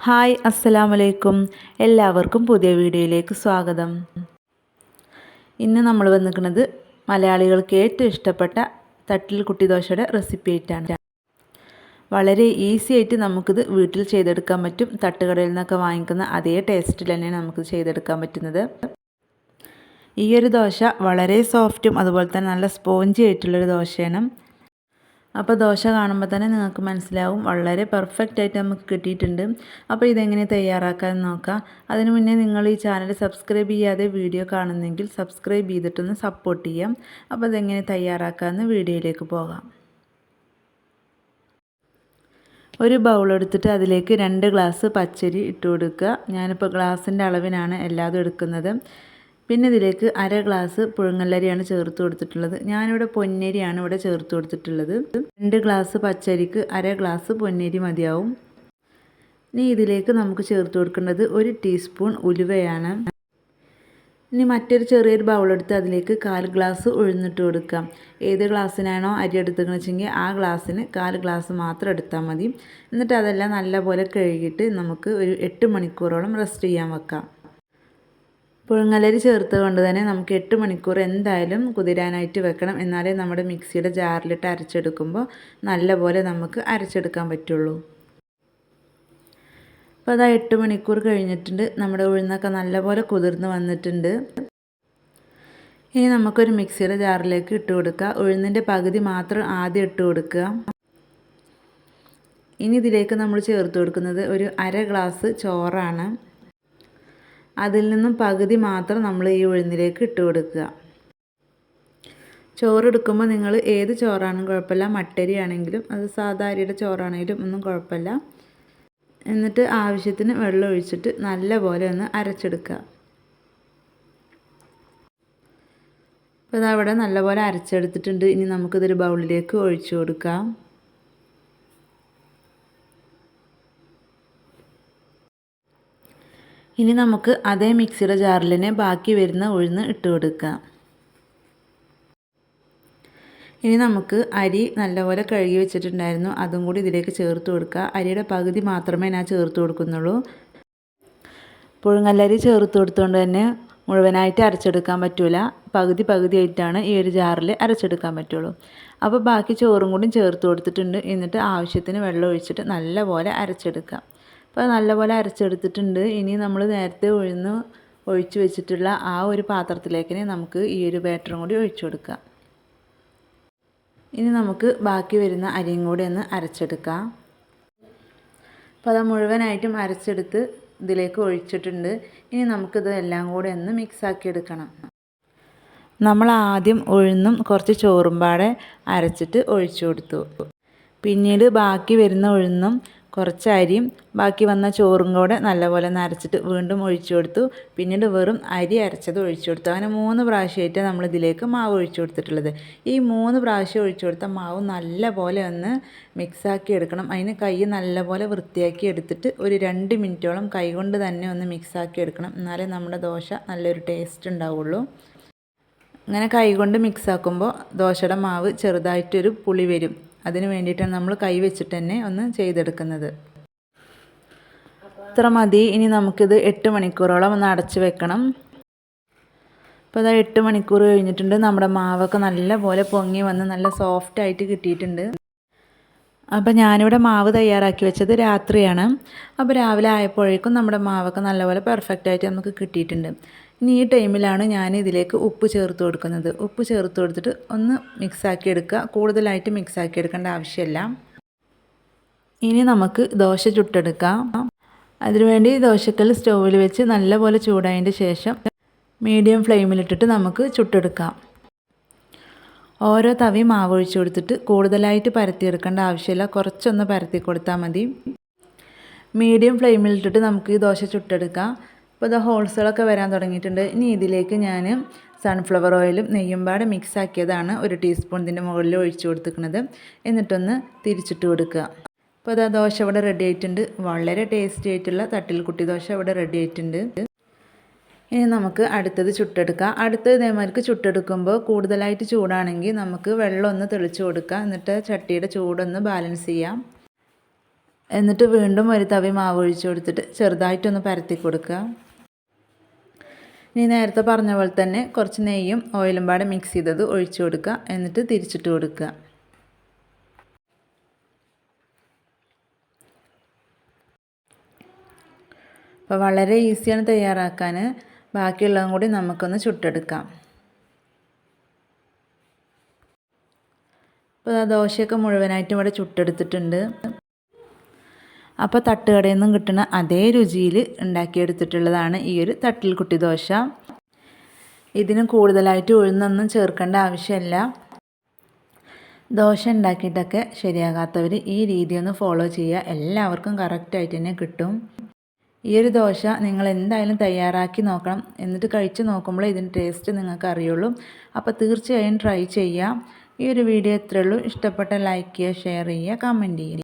Hi അസ്സലാമു അലൈക്കും എല്ലാവർക്കും പുതിയ വീഡിയോയിലേക്ക് സ്വാഗതം. ഇന്ന് നമ്മൾ വന്നിരിക്കുന്നത് മലയാളികൾക്ക് ഏറ്റവും ഇഷ്ടപ്പെട്ട തട്ടിൽ കുട്ടിദോശയുടെ റെസിപ്പി ആയിട്ടാണ് വളരെ ഈസി ആയിട്ട് നമുക്കിത് വീട്ടിൽ ചെയ്തെടുക്കാൻ പറ്റും. തട്ടുകടയിൽ നിന്നൊക്കെ വാങ്ങിക്കുന്ന അതേ ടേസ്റ്റിൽ തന്നെയാണ് നമുക്ക് ചെയ്തെടുക്കാൻ പറ്റുന്നത്. ഈ ഒരു ദോശ വളരെ സോഫ്റ്റും അതുപോലെ തന്നെ നല്ല സ്പോഞ്ചി ആയിട്ടുള്ളൊരു ദോശയാണ്. അപ്പോൾ ദോശ കാണുമ്പോൾ തന്നെ നിങ്ങൾക്ക് മനസ്സിലാവും. വളരെ പെർഫെക്റ്റ് ആയിട്ട് നമുക്ക് കിട്ടിയിട്ടുണ്ട്. അപ്പോൾ ഇതെങ്ങനെ തയ്യാറാക്കാൻ നോക്കാം. അതിന് മുന്നേ നിങ്ങൾ ഈ ചാനൽ സബ്സ്ക്രൈബ് ചെയ്യാതെ വീഡിയോ കാണുന്നെങ്കിൽ സബ്സ്ക്രൈബ് ചെയ്തിട്ടൊന്ന് സപ്പോർട്ട് ചെയ്യാം. അപ്പോൾ ഇതെങ്ങനെ തയ്യാറാക്കാമെന്ന് വീഡിയോയിലേക്ക് പോകാം. ഒരു ബൗൾ എടുത്തിട്ട് അതിലേക്ക് രണ്ട് ഗ്ലാസ് പച്ചരി ഇട്ട് കൊടുക്കുക ഞാനിപ്പോൾ ഗ്ലാസിന്റെ അളവിനാണ് എല്ലാതും എടുക്കുന്നത്. പിന്നെ ഇതിലേക്ക് അര ഗ്ലാസ് പുഴുങ്ങല്ലരിയാണ് ചേർത്ത് കൊടുത്തിട്ടുള്ളത്. ഞാനിവിടെ പൊന്നരിയാണ് ഇവിടെ ചേർത്ത് കൊടുത്തിട്ടുള്ളത്. രണ്ട് ഗ്ലാസ് പച്ചരിക്ക് അര ഗ്ലാസ് പൊന്നരി മതിയാവും. ഇനി ഇതിലേക്ക് നമുക്ക് ചേർത്ത് കൊടുക്കേണ്ടത് ഒരു ടീസ്പൂൺ ഉലുവയാണ്. ഇനി മറ്റൊരു ചെറിയൊരു ബൗളെടുത്ത് അതിലേക്ക് കാൽ ഗ്ലാസ് ഉഴുന്നിട്ട് കൊടുക്കാം. ഏത് ഗ്ലാസ്സിനാണോ അരി എടുത്തതെന്ന് വെച്ചെങ്കിൽ ആ ഗ്ലാസ്സിന് കാൽ ഗ്ലാസ് മാത്രം എടുത്താൽ മതി. എന്നിട്ട് അതെല്ലാം നല്ലപോലെ കഴുകിയിട്ട് നമുക്ക് ഒരു എട്ട് മണിക്കൂറോളം റെസ്റ്റ് ചെയ്യാൻ വെക്കാം. പുഴുങ്ങലരി ചേർത്ത് കൊണ്ട് തന്നെ നമുക്ക് എട്ട് മണിക്കൂർ എന്തായാലും കുതിരാനായിട്ട് വെക്കണം. എന്നാലേ നമ്മുടെ മിക്സിയുടെ ജാറിലിട്ട് അരച്ചെടുക്കുമ്പോൾ നല്ലപോലെ നമുക്ക് അരച്ചെടുക്കാൻ പറ്റുള്ളൂ. അപ്പോൾ അതാ എട്ട് മണിക്കൂർ കഴിഞ്ഞിട്ടുണ്ട്. നമ്മുടെ ഉഴുന്നൊക്കെ നല്ലപോലെ കുതിർന്ന് വന്നിട്ടുണ്ട്. ഇനി നമുക്കൊരു മിക്സിയുടെ ജാറിലേക്ക് ഇട്ട് കൊടുക്കുക ഉഴുന്നിന്റെ പകുതി മാത്രം ആദ്യം ഇട്ട് കൊടുക്കുക. ഇനി ഇതിലേക്ക് നമ്മൾ ചേർത്ത് കൊടുക്കുന്നത് ഒരു അര ഗ്ലാസ് ചോറാണ്. അതിൽ നിന്നും പകുതി മാത്രം നമ്മൾ ഈ ഉഴുന്നിലേക്ക് ഇട്ട് കൊടുക്കുക. ചോറെടുക്കുമ്പോൾ നിങ്ങൾ ഏത് ചോറാണെങ്കിലും കുഴപ്പമില്ല. മട്ടരി ആണെങ്കിലും അത് സാധാ അരിയുടെ ചോറാണെങ്കിലും ഒന്നും കുഴപ്പമില്ല. എന്നിട്ട് ആവശ്യത്തിന് വെള്ളം ഒഴിച്ചിട്ട് നല്ലപോലെ ഒന്ന് അരച്ചെടുക്കുക. അപ്പോൾ അതവിടെ നല്ലപോലെ അരച്ചെടുത്തിട്ടുണ്ട്. ഇനി നമുക്കിതൊരു ബൗളിലേക്ക് ഒഴിച്ചു കൊടുക്കാം. ഇനി നമുക്ക് അതേ മിക്സിയുടെ ജാറിൽ തന്നെ ബാക്കി വരുന്ന ഉഴുന്ന് ഇട്ട് കൊടുക്കാം. ഇനി നമുക്ക് അരി നല്ലപോലെ കഴുകി വെച്ചിട്ടുണ്ടായിരുന്നു. അതും കൂടി ഇതിലേക്ക് ചേർത്ത് കൊടുക്കുക. അരിയുടെ പകുതി മാത്രമേ ഞാൻ ചേർത്ത് കൊടുക്കുന്നുള്ളൂ. പുഴുങ്ങല്ലരി ചേർത്ത് കൊടുത്തുകൊണ്ട് തന്നെ മുഴുവനായിട്ട് അരച്ചെടുക്കാൻ പറ്റില്ല പകുതി പകുതി ആയിട്ടാണ് ഈ ഒരു ജാറിൽ അരച്ചെടുക്കാൻ പറ്റുള്ളൂ. അപ്പോൾ ബാക്കി ചോറും കൂടി ചേർത്ത് കൊടുത്തിട്ടുണ്ട്. എന്നിട്ട് ആവശ്യത്തിന് വെള്ളം ഒഴിച്ചിട്ട് നല്ലപോലെ അരച്ചെടുക്കാം. അപ്പോൾ നല്ലപോലെ അരച്ചെടുത്തിട്ടുണ്ട്. ഇനി നമ്മൾ നേരത്തെ ഉഴുന്ന് ഒഴിച്ച് വെച്ചിട്ടുള്ള ആ ഒരു പാത്രത്തിലേക്ക് നമുക്ക് ഈ ഒരു ബാറ്ററും കൂടി ഒഴിച്ചു കൊടുക്കാം. ഇനി നമുക്ക് ബാക്കി വരുന്ന അരിയും കൂടി ഒന്ന് അരച്ചെടുക്കാം. അപ്പോൾ അത് മുഴുവനായിട്ടും അരച്ചെടുത്ത് ഇതിലേക്ക് ഒഴിച്ചിട്ടുണ്ട്. ഇനി നമുക്കിത് എല്ലാം കൂടെ ഒന്ന് മിക്സാക്കി എടുക്കണം. നമ്മൾ ആദ്യം ഉഴുന്നും കുറച്ച് ചോറും പാടെ അരച്ചിട്ട് ഒഴിച്ചു കൊടുത്തു. പിന്നീട് ബാക്കി വരുന്ന ഉഴുന്നും കുറച്ച് അരിയും ബാക്കി വന്ന ചോറും കൂടെ നല്ലപോലെ നരച്ചിട്ട് വീണ്ടും ഒഴിച്ചു കൊടുത്തു. പിന്നീട് വെറും അരി അരച്ചത് ഒഴിച്ചു കൊടുത്തു. അങ്ങനെ മൂന്ന് പ്രാവശ്യമായിട്ട് നമ്മൾ ഇതിലേക്ക് മാവ് ഒഴിച്ചു കൊടുത്തിട്ടുള്ളത്. ഈ മൂന്ന് പ്രാവശ്യം ഒഴിച്ചു കൊടുത്ത മാവ് നല്ലപോലെ ഒന്ന് മിക്സാക്കി എടുക്കണം. അതിന് കൈ നല്ലപോലെ വൃത്തിയാക്കി എടുത്തിട്ട് ഒരു രണ്ട് മിനിറ്റോളം കൈ കൊണ്ട് തന്നെ ഒന്ന് മിക്സാക്കി എടുക്കണം. എന്നാലേ നമ്മുടെ ദോശ നല്ലൊരു ടേസ്റ്റ് ഉണ്ടാവുള്ളൂ. അങ്ങനെ കൈകൊണ്ട് മിക്സാക്കുമ്പോൾ ദോശയുടെ മാവ് ചെറുതായിട്ടൊരു പുളി വരും. അതിന് വേണ്ടിയിട്ടാണ് നമ്മൾ കൈ വെച്ചിട്ട് തന്നെ ഒന്ന് ചെയ്തെടുക്കുന്നത്. ഇത്ര മതി. ഇനി നമുക്കിത് എട്ട് മണിക്കൂറോളം ഒന്ന് അടച്ച് വെക്കണം. അപ്പോൾ അതാ എട്ട് മണിക്കൂർ കഴിഞ്ഞിട്ടുണ്ട്. നമ്മുടെ മാവൊക്കെ നല്ലപോലെ പൊങ്ങി വന്ന് നല്ല സോഫ്റ്റ് ആയിട്ട് കിട്ടിയിട്ടുണ്ട്. അപ്പോൾ ഞാനിവിടെ മാവ് തയ്യാറാക്കി വെച്ചത് രാത്രിയാണ്. അപ്പോൾ രാവിലെ ആയപ്പോഴേക്കും നമ്മുടെ മാവൊക്കെ നല്ലപോലെ പെർഫെക്റ്റ് ആയിട്ട് നമുക്ക് കിട്ടിയിട്ടുണ്ട്. ഇനി ഈ ടൈമിലാണ് ഞാൻ ഇതിലേക്ക് ഉപ്പ് ചേർത്ത് കൊടുക്കുന്നത്. ഉപ്പ് ചേർത്ത് കൊടുത്തിട്ട് ഒന്ന് മിക്സാക്കി എടുക്കുക. കൂടുതലായിട്ട് മിക്സാക്കി എടുക്കേണ്ട ആവശ്യമില്ല. ഇനി നമുക്ക് ദോശ ചുട്ടെടുക്കാം. അതിനുവേണ്ടി ദോശക്കൽ സ്റ്റൗവിൽ വെച്ച് നല്ലപോലെ ചൂടായതിന്റെ ശേഷം മീഡിയം ഫ്ലെയിമിലിട്ടിട്ട് നമുക്ക് ചുട്ടെടുക്കാം. ഓരോ തവി മാവ് ഒഴിച്ച് കൊടുത്തിട്ട് കൂടുതലായിട്ട് പരത്തിയെടുക്കേണ്ട ആവശ്യമില്ല. കുറച്ചൊന്ന് പരത്തി കൊടുത്താൽ മതി. മീഡിയം ഫ്ലെയിമിലിട്ടിട്ട് നമുക്ക് ഈ ദോശ ചുട്ടെടുക്കാം. അപ്പോൾ ഇത് ഹോൾസുകളൊക്കെ വരാൻ തുടങ്ങിയിട്ടുണ്ട്. ഇനി ഇതിലേക്ക് ഞാൻ സൺഫ്ലവർ ഓയിലും നെയ്യും പാടെ മിക്സ് ആക്കിയതാണ് ഒരു ഇതിന്റെ മുകളിൽ ഒഴിച്ചു കൊടുത്തിരിക്കുന്നത്. എന്നിട്ടൊന്ന് തിരിച്ചിട്ട് കൊടുക്കുക. അപ്പോൾ അത് ദോശ ഇവിടെ റെഡി ആയിട്ടുണ്ട്. വളരെ ടേസ്റ്റി ആയിട്ടുള്ള തട്ടിൽ കുട്ടി ദോശ ഇവിടെ റെഡി ആയിട്ടുണ്ട്. ഇനി നമുക്ക് അടുത്തത് ചുട്ടെടുക്കാം. അടുത്തത് ഇതേമാതിരിക്ക് ചുട്ടെടുക്കുമ്പോൾ കൂടുതലായിട്ട് ചൂടാണെങ്കിൽ നമുക്ക് വെള്ളം ഒന്ന് തെളിച്ച് കൊടുക്കാം എന്നിട്ട് ചട്ടിയുടെ ചൂടൊന്ന് ബാലൻസ് ചെയ്യാം. എന്നിട്ട് വീണ്ടും ഒരു തവി മാവ് ഒഴിച്ചു കൊടുത്തിട്ട് ചെറുതായിട്ടൊന്ന് പരത്തി കൊടുക്കുക. ഇനി നേരത്തെ പറഞ്ഞ പോലെ തന്നെ കുറച്ച് നെയ്യും ഓയിലും പാടെ മിക്സ് ചെയ്തത് ഒഴിച്ചു കൊടുക്കുക. എന്നിട്ട് തിരിച്ചിട്ട് കൊടുക്കുക. അപ്പോൾ വളരെ ഈസിയാണ് തയ്യാറാക്കാൻ. ബാക്കിയുള്ളതും കൂടി നമുക്കൊന്ന് ചുട്ടെടുക്കാം. അപ്പോൾ ആ ദോശയൊക്കെ മുഴുവനായിട്ടും ഇവിടെ ചുട്ടെടുത്തിട്ടുണ്ട്. അപ്പോൾ തട്ടുകടയിൽ നിന്നും കിട്ടുന്ന അതേ രുചിയിൽ ഉണ്ടാക്കിയെടുത്തിട്ടുള്ളതാണ് ഈ ഒരു തട്ടിൽ കുട്ടി ദോശ. ഇതിന് കൂടുതലായിട്ട് ഉഴുന്നൊന്നും ചേർക്കേണ്ട ആവശ്യമില്ല. ദോശ ഉണ്ടാക്കിയിട്ടൊക്കെ ശരിയാകാത്തവർ ഈ രീതി ഒന്ന് ഫോളോ ചെയ്യുക. എല്ലാവർക്കും കറക്റ്റായിട്ട് തന്നെ കിട്ടും. ഈ ഒരു ദോശ നിങ്ങൾ എന്തായാലും തയ്യാറാക്കി നോക്കണം. എന്നിട്ട് കഴിച്ച് നോക്കുമ്പോൾ ഇതിന്റെ ടേസ്റ്റ് നിങ്ങൾക്ക് അറിയുള്ളൂ. അപ്പോൾ തീർച്ചയായും ട്രൈ ചെയ്യുക ഈ ഒരു വീഡിയോ ഇത്രയുള്ളൂ ഇഷ്ടപ്പെട്ട ലൈക്ക് ചെയ്യുക ഷെയർ ചെയ്യുക കമന്റ് ചെയ്യുക.